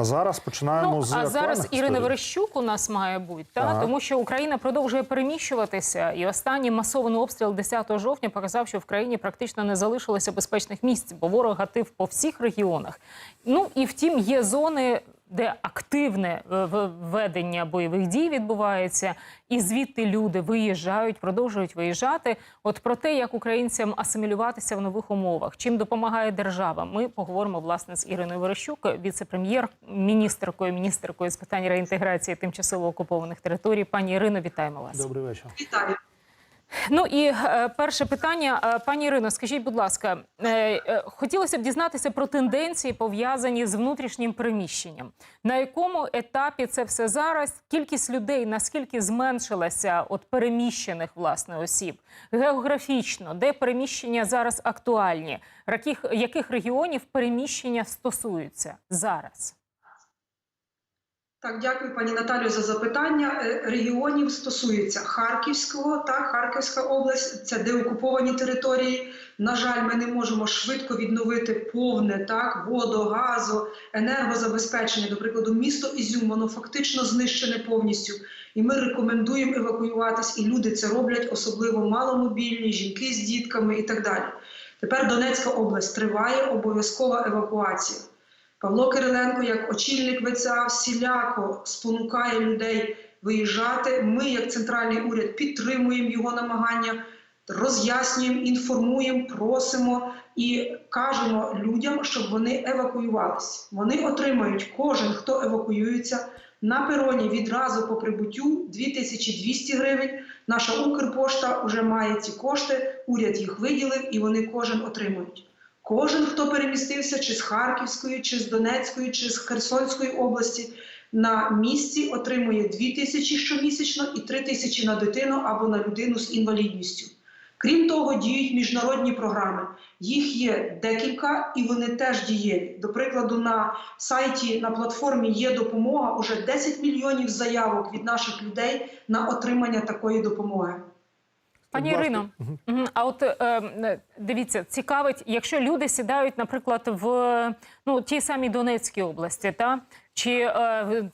А зараз починаємо Ну, з а зараз Ірина. Верещук у нас має бути, та? ага. тому що Україна продовжує переміщуватися. І останній масований обстріл 10 жовтня показав, що в країні практично не залишилося безпечних місць, бо ворог гатив по всіх регіонах. Ну і втім, є зони, де активне е, ведення бойових дій відбувається, і звідти люди виїжджають, продовжують виїжджати. От про те, як українцям асимілюватися в нових умовах, чим допомагає держава, ми поговоримо власне з Іриною Верещук, віце-прем'єр, міністеркою, міністеркою з питань реінтеграції тимчасово окупованих територій. Пані Ірино, вітаємо вас. Добрий вечір. Вітаю. Ну і е, перше питання, Е, пані Ірино, скажіть, будь ласка, е, хотілося б дізнатися про тенденції, пов'язані з внутрішнім переміщенням. На якому етапі це все зараз? Кількість людей наскільки зменшилася от переміщених власне осіб географічно, де переміщення зараз актуальні? Яких регіонів переміщення стосуються зараз? Так, дякую, пані Наталію, за запитання. Е, Регіонів стосується Харківського, так, Харківська область, це деокуповані території. На жаль, ми не можемо швидко відновити повне так, водо, газо, енергозабезпечення. До прикладу, місто Ізюм, воно фактично знищене повністю. І ми рекомендуємо евакуюватись, і люди це роблять, особливо маломобільні, жінки з дітками і так далі. Тепер Донецька область триває обов'язкова евакуація. Павло Кириленко, як очільник ВЦА, всіляко спонукає людей виїжджати. Ми, як центральний уряд, підтримуємо його намагання, роз'яснюємо, інформуємо, просимо і кажемо людям, щоб вони евакуювалися. Вони отримають кожен, хто евакуюється. На пероні відразу по прибуттю 2200 гривень. Наша Укрпошта вже має ці кошти, уряд їх виділив і вони кожен отримують. Кожен, хто перемістився чи з Харківської, чи з Донецької, чи з Херсонської області, на місці отримує 2 тисячі щомісячно і 3 тисячі на дитину або на людину з інвалідністю. Крім того, діють міжнародні програми. Їх є декілька, і вони теж дієві. До прикладу, на сайті на платформі є допомога. Уже 10 мільйонів заявок від наших людей на отримання такої допомоги. Пані. Ірино, а от е, дивіться, цікавить, якщо люди сідають, наприклад, в ну тій самій Донецькій області, та чи е,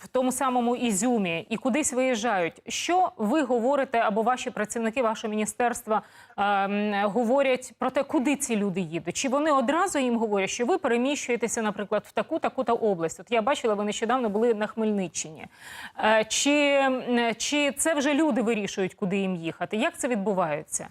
в тому самому Ізюмі, і кудись виїжджають. Що ви говорите або ваші працівники, ваше міністерство е, говорять про те, куди ці люди їдуть? Чи вони одразу їм говорять, що ви переміщуєтеся, наприклад, в таку таку та область? От я бачила, ви нещодавно були на Хмельниччині. Е, чи, чи це вже люди вирішують, куди їм їхати? Як це відбувається?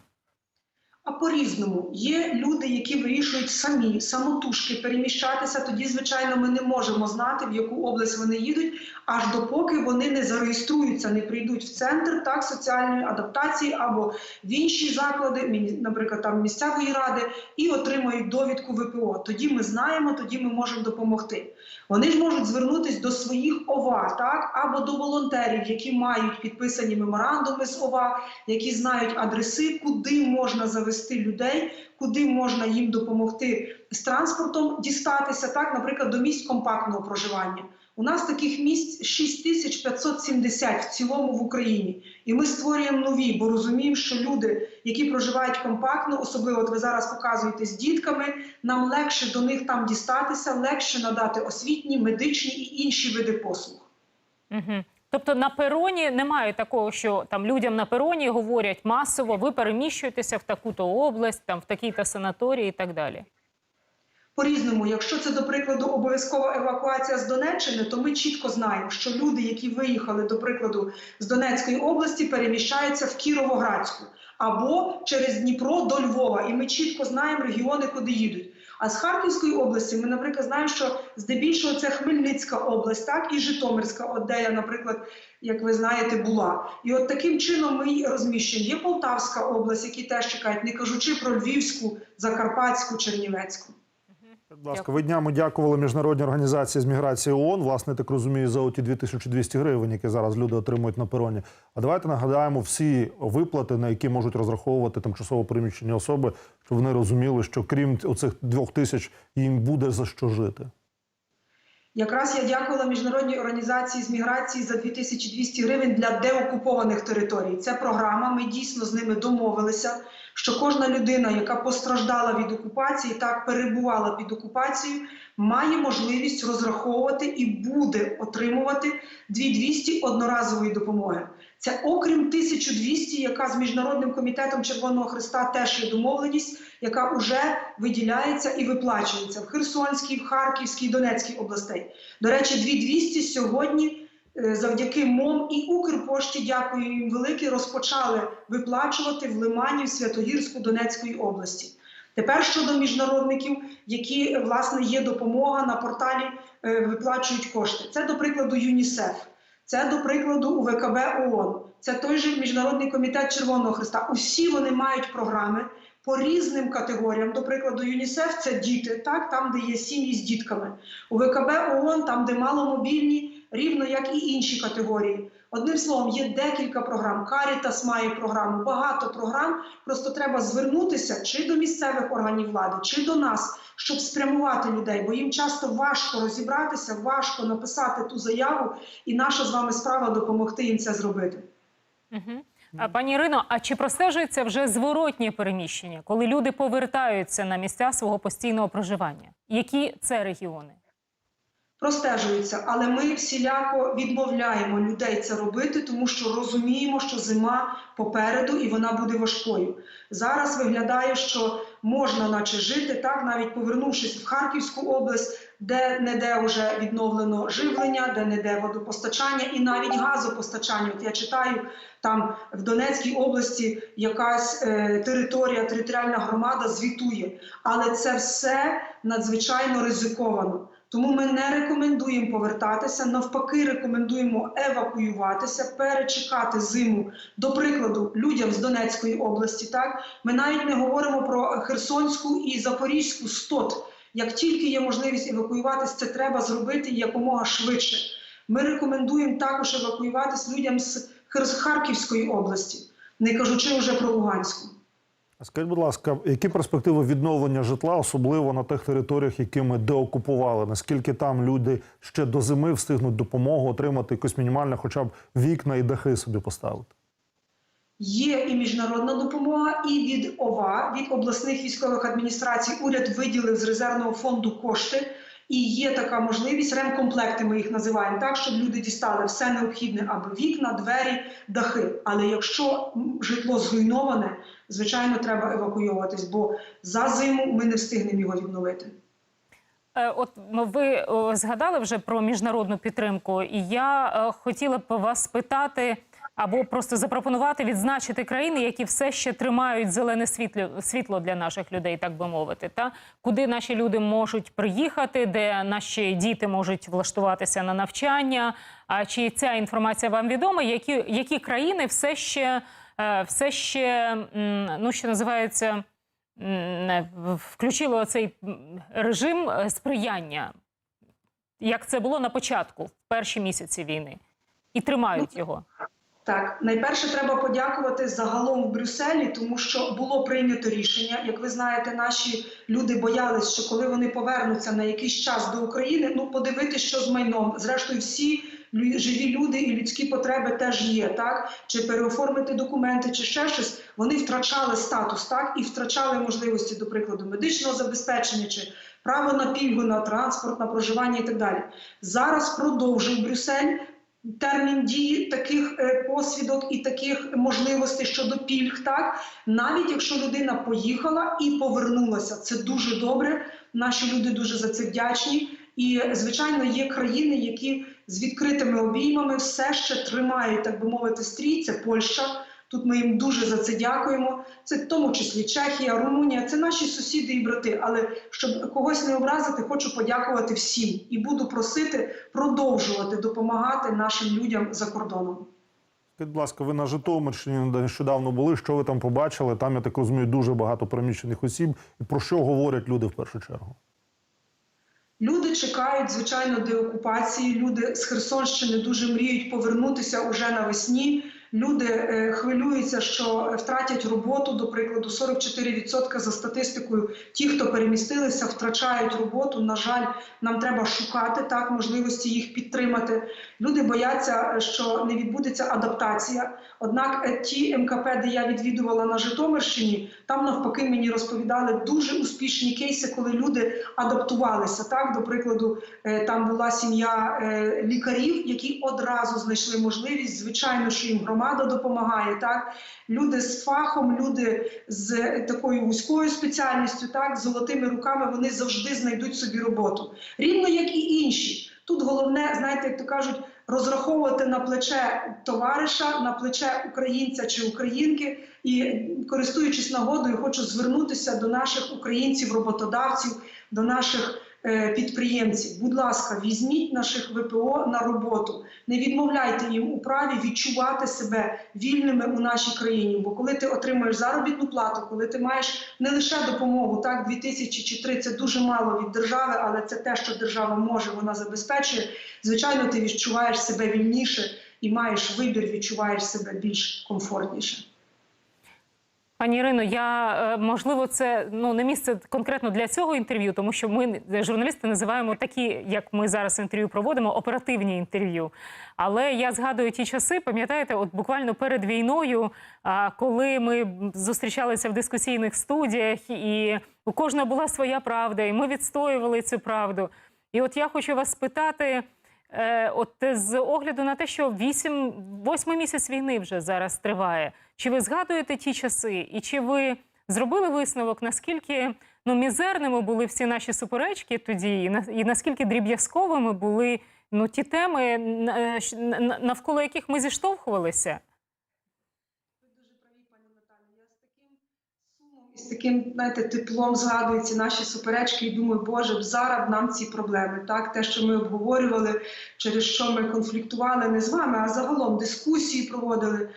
А по-різному є люди, які вирішують самі самотужки переміщатися. Тоді, звичайно, ми не можемо знати, в яку область вони їдуть, аж допоки вони не зареєструються, не прийдуть в центр так соціальної адаптації або в інші заклади, наприклад, там місцевої ради, і отримають довідку ВПО. Тоді ми знаємо, тоді ми можемо допомогти. Вони ж можуть звернутися до своїх ОВА, так або до волонтерів, які мають підписані меморандуми з ОВА, які знають адреси, куди можна завести людей, куди можна їм допомогти з транспортом дістатися, так, наприклад, до місць компактного проживання. У нас таких місць 6570 в цілому в Україні, і ми створюємо нові, бо розуміємо, що люди, які проживають компактно, особливо от ви зараз показуєте з дітками, нам легше до них там дістатися, легше надати освітні, медичні і інші види послуг. Угу. Тобто на пероні немає такого, що там людям на пероні говорять масово, ви переміщуєтеся в таку-то область, там в такій-то санаторії і так далі. По-різному, якщо це, до прикладу, обов'язкова евакуація з Донеччини, то ми чітко знаємо, що люди, які виїхали, до прикладу, з Донецької області, переміщаються в Кіровоградську або через Дніпро до Львова. І ми чітко знаємо регіони, куди їдуть. А з Харківської області ми, наприклад, знаємо, що здебільшого це Хмельницька область, так і Житомирська, от де я, наприклад, як ви знаєте, була. І от таким чином ми її розміщуємо. Є Полтавська область, які теж чекають, не кажучи про Львівську, Закарпатську, Чернівецьку. Будь ласка, ви днями дякували міжнародній організації з міграції ООН, власне, так розумію, за оті 2200 гривень, які зараз люди отримують на пероні. А давайте нагадаємо всі виплати, на які можуть розраховувати тимчасово переміщені особи, щоб вони розуміли, що крім оцих двох тисяч їм буде за що жити. Якраз я дякувала міжнародній організації з міграції за 2200 гривень для деокупованих територій. Це програма. Ми дійсно з ними домовилися, що кожна людина, яка постраждала від окупації, так перебувала під окупацією, має можливість розраховувати і буде отримувати 2200 одноразової допомоги. Це окрім 1200, яка з міжнародним комітетом Червоного Христа теж є домовленість, яка вже виділяється і виплачується в Херсонській, в Харківській, Донецькій областей. До речі, 2200 сьогодні завдяки МОМ і Укрпошті, дякую їм велике, розпочали виплачувати в Лимані, в Святогірську Донецької області. Тепер щодо міжнародників, які власне є допомога на порталі, е, виплачують кошти. Це до прикладу ЮНІСЕФ. Це, до прикладу, УВКБ ООН, це той же Міжнародний комітет Червоного Христа. Усі вони мають програми по різним категоріям. До прикладу, ЮНІСЕФ це діти, так, там, де є сім'ї з дітками. УВКБ ООН, там, де маломобільні, рівно як і інші категорії. Одним словом, є декілька програм. Карітас має програму, багато програм. Просто треба звернутися чи до місцевих органів влади, чи до нас, щоб спрямувати людей, бо їм часто важко розібратися, важко написати ту заяву, і наша з вами справа допомогти їм це зробити. Угу. А, пані Ірино, а чи простежується вже зворотнє переміщення, коли люди повертаються на місця свого постійного проживання? Які це регіони? Простежується, але ми всіляко відмовляємо людей це робити, тому що розуміємо, що зима попереду і вона буде важкою. Зараз виглядає, що можна, наче жити, так навіть повернувшись в Харківську область, де не де вже відновлено живлення, де не де водопостачання і навіть газопостачання. От я читаю там в Донецькій області якась е, територія, територіальна громада звітує, але це все надзвичайно ризиковано. Тому ми не рекомендуємо повертатися. Навпаки, рекомендуємо евакуюватися, перечекати зиму. До прикладу, людям з Донецької області. Так ми навіть не говоримо про Херсонську і Запорізьку стот. Як тільки є можливість евакуюватися, це треба зробити якомога швидше. Ми рекомендуємо також евакуюватися людям з Харківської області, не кажучи вже про Луганську. Скажіть, будь ласка, які перспективи відновлення житла, особливо на тих територіях, які ми деокупували? Наскільки там люди ще до зими встигнуть допомогу отримати якусь мінімальне, хоча б вікна і дахи собі поставити? Є і міжнародна допомога, і від ОВА, від обласних військових адміністрацій, уряд виділив з резервного фонду кошти. І є така можливість, ремкомплекти ми їх називаємо так, щоб люди дістали все необхідне аби вікна, двері, дахи. Але якщо житло зруйноване, звичайно, треба евакуйовуватись, бо за зиму ми не встигнемо його відновити. Е, От ви згадали вже про міжнародну підтримку, і я е, хотіла б вас спитати або просто запропонувати відзначити країни, які все ще тримають зелене світло, світло для наших людей, так би мовити, та куди наші люди можуть приїхати, де наші діти можуть влаштуватися на навчання. А чи ця інформація вам відома? Які, які країни все ще, все ще ну що називається? м, включили оцей режим е, сприяння, як це було на початку, в перші місяці війни, і тримають його. Так, найперше треба подякувати загалом в Брюсселі, тому що було прийнято рішення. Як ви знаєте, наші люди боялись, що коли вони повернуться на якийсь час до України, ну подивитися, що з майном. Зрештою, всі живі люди і людські потреби теж є, так чи переоформити документи, чи ще щось. Вони втрачали статус, так і втрачали можливості, до прикладу, медичного забезпечення чи право на пільгу на транспорт, на проживання і так далі. Зараз продовжив Брюссель термін дії таких е, посвідок і таких можливостей щодо пільг, так навіть якщо людина поїхала і повернулася, це дуже добре. Наші люди дуже за це вдячні. І звичайно, є країни, які з відкритими обіймами все ще тримають, так би мовити, стрій. Це Польща. Тут ми їм дуже за це дякуємо. Це в тому числі Чехія, Румунія. Це наші сусіди і брати. Але щоб когось не образити, хочу подякувати всім і буду просити продовжувати допомагати нашим людям за кордоном. Будь ласка, ви на Житомирщині нещодавно були. Що ви там побачили? Там, я так розумію, дуже багато переміщених осіб. І про що говорять люди в першу чергу? Люди чекають, звичайно, деокупації. Люди з Херсонщини дуже мріють повернутися уже навесні. Люди е, хвилюються, що втратять роботу. До прикладу, 44% за статистикою. Ті, хто перемістилися, втрачають роботу. На жаль, нам треба шукати так можливості їх підтримати. Люди бояться, що не відбудеться адаптація. Однак е, ті МКП, де я відвідувала на Житомирщині, там навпаки мені розповідали дуже успішні кейси, коли люди адаптувалися. Так, до прикладу, е, там була сім'я лікарів, які одразу знайшли можливість. Звичайно, що їм громада допомагає. Так, люди з фахом, люди з такою вузькою спеціальністю, так, з золотими руками, вони завжди знайдуть собі роботу, рівно як і інші. Тут головне, знаєте, як то кажуть, розраховувати на плече товариша, на плече українця чи українки. І користуючись нагодою, хочу звернутися до наших українців-роботодавців, до наших підприємців. Будь ласка, візьміть наших ВПО на роботу. Не відмовляйте їм у праві відчувати себе вільними у нашій країні. Бо коли ти отримуєш заробітну плату, коли ти маєш не лише допомогу, так 2 тисячі чи 3 – це дуже мало від держави, але це те, що держава може, вона забезпечує. Звичайно, ти відчуваєш себе вільніше і маєш вибір, відчуваєш себе більш комфортніше. Пані Ірино, я е, можливо, це ну не місце конкретно для цього інтерв'ю, тому що ми е, журналісти називаємо такі, як ми зараз інтерв'ю проводимо, оперативні інтерв'ю. Але я згадую ті часи, пам'ятаєте, от буквально перед війною, коли ми зустрічалися в дискусійних студіях, і у кожного була своя правда, і ми відстоювали цю правду. І от я хочу вас спитати. Е, От з огляду на те, що вісім восьмий місяць війни вже зараз триває. Чи ви згадуєте ті часи, і чи ви зробили висновок, наскільки ну мізерними були всі наші суперечки тоді, і на- і наскільки дріб'язковими були ну ті теми, е, навколо яких ми зіштовхувалися? Ви дуже праві, пані Наталі. Я з таким сумом і з таким, знаєте, теплом згадую ці наші суперечки і думаю, Боже, зараз нам ці проблеми. Так, те, що ми обговорювали, через що ми конфліктували не з вами, а загалом дискусії проводили.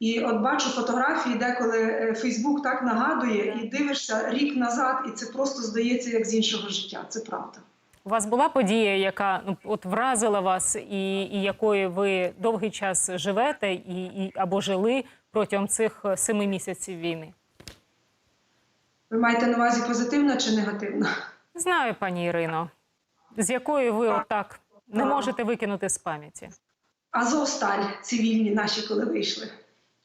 І от бачу фотографії, деколи е, Фейсбук так нагадує, і дивишся рік назад, і це просто здається як з іншого життя. Це правда. У вас була подія, яка ну от вразила вас, і, і якою ви довгий час живете, і, і або жили протягом цих е, семи місяців війни? Ви маєте на увазі позитивна чи негативна? Знаю, пані Ірино, з якою ви отак не можете викинути з пам'яті. Азовсталь цивільні наші, коли вийшли.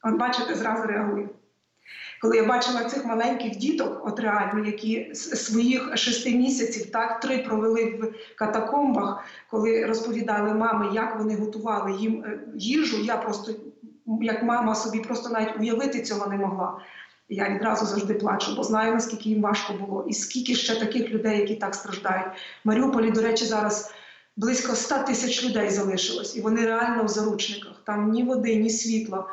От бачите, зразу реагую. Коли я бачила цих маленьких діток, от реально, які з своїх шести місяців, так три провели в катакомбах, коли розповідали мами, як вони готували їм е, їжу, я просто як мама собі просто навіть уявити цього не могла. Я відразу завжди плачу, бо знаю, наскільки їм важко було, і скільки ще таких людей, які так страждають. В Маріуполі, до речі, зараз близько 100 тисяч людей залишилось, і вони реально в заручниках. Там ні води, ні світла,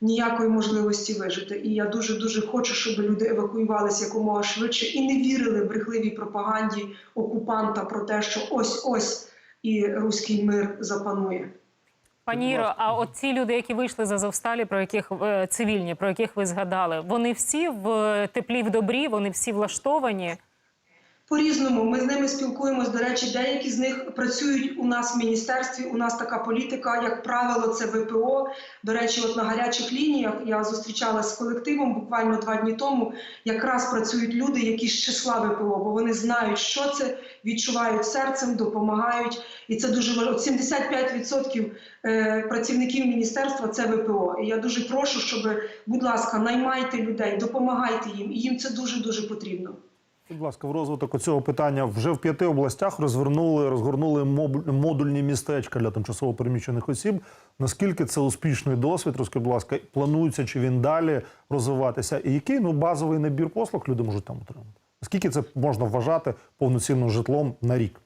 ніякої можливості вижити. І я дуже дуже хочу, щоб люди евакуювалися якомога швидше і не вірили брехливій пропаганді окупанта про те, що ось ось і руський мир запанує. Пані Іро, а от ці люди, які вийшли з Азовсталі, про яких е, цивільні, про яких ви згадали, вони всі в е, теплі в добрі, вони всі влаштовані. По-різному ми з ними спілкуємось. До речі, деякі з них працюють у нас в міністерстві. У нас така політика, як правило, це ВПО. До речі, от на гарячих лініях я зустрічалася з колективом буквально два дні тому. Якраз працюють люди, які з числа ВПО, бо вони знають, що це, відчувають серцем, допомагають. І це дуже важливо. От 75% е, працівників міністерства це ВПО. І я дуже прошу, щоб, будь ласка, наймайте людей, допомагайте їм. І їм це дуже дуже потрібно. Будь ласка, в розвиток цього питання вже в п'яти областях розвернули, розгорнули модульні містечка для тимчасово переміщених осіб. Наскільки це успішний досвід? Розкажіть, будь ласка, планується чи він далі розвиватися? І який ну базовий набір послуг люди можуть там отримати? Наскільки це можна вважати повноцінним житлом на рік?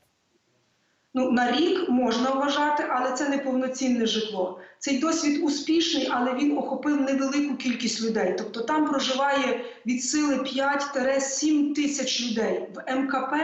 Ну, на рік можна вважати, але це не повноцінне житло. Цей досвід успішний, але він охопив невелику кількість людей. Тобто там проживає від сили 5-7 тисяч людей. В МКП,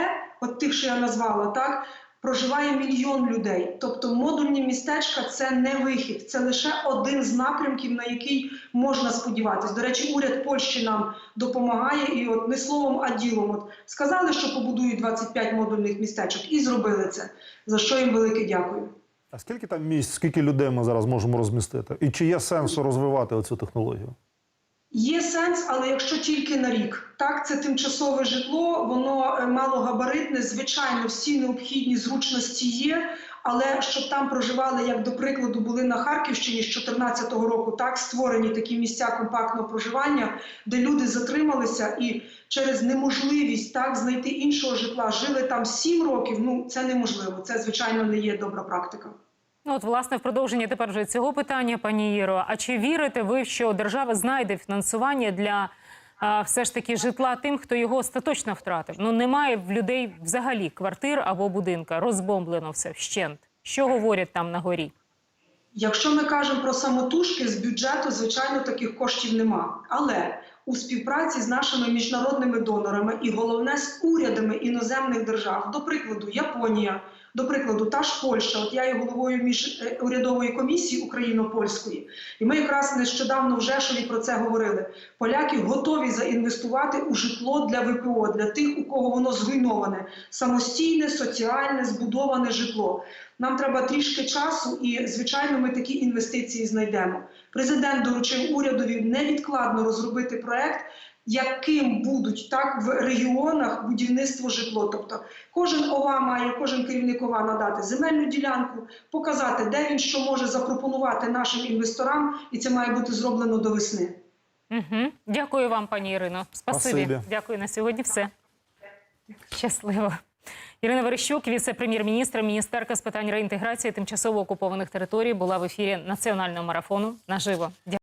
от тих, що я назвала, так, проживає мільйон людей. Тобто модульні містечка це не вихід, це лише один з напрямків, на який можна сподіватися. До речі, уряд Польщі нам допомагає, і от не словом, а ділом. От сказали, що побудують 25 модульних містечок, і зробили це. За що їм велике дякую. А скільки там місць, скільки людей ми зараз можемо розмістити? І чи є сенс розвивати оцю технологію? Є сенс, але якщо тільки на рік. Так, це тимчасове житло, воно е, малогабаритне. Звичайно, всі необхідні зручності є. Але щоб там проживали, як до прикладу, були на Харківщині з 2014 року, так створені такі місця компактного проживання, де люди затрималися і через неможливість так знайти іншого житла жили там 7 років. Ну це неможливо. Це звичайно не є добра практика. Ну, от, власне, в продовження тепер вже цього питання, пані Іро. А чи вірите ви, що держава знайде фінансування для а, все ж таки житла тим, хто його остаточно втратив? Ну немає в людей взагалі квартир або будинка, розбомблено все вщент. Що говорять там на горі? Якщо ми кажемо про самотужки з бюджету, звичайно, таких коштів нема. Але у співпраці з нашими міжнародними донорами і головне з урядами іноземних держав, до прикладу, Японія, до прикладу, та ж Польща. От я є головою міжурядової комісії україно-польської, і ми якраз нещодавно в Жешові про це говорили. Поляки готові заінвестувати у житло для ВПО, для тих, у кого воно зруйноване, самостійне, соціальне, збудоване житло. Нам треба трішки часу, і звичайно, ми такі інвестиції знайдемо. Президент доручив урядові невідкладно розробити проект, яким будуть так в регіонах будівництво житло. Тобто, кожен ОВА має, кожен керівник ОВА надати земельну ділянку, показати, де він що може запропонувати нашим інвесторам, і це має бути зроблено до весни. Угу. Дякую вам, пані Ірино. Спасибі. Спасибі. Дякую на сьогодні. Все щасливо. Ірина Верещук, віце-прем'єр-міністр, міністерка з питань реінтеграції тимчасово окупованих територій, була в ефірі національного марафону наживо. Дякую.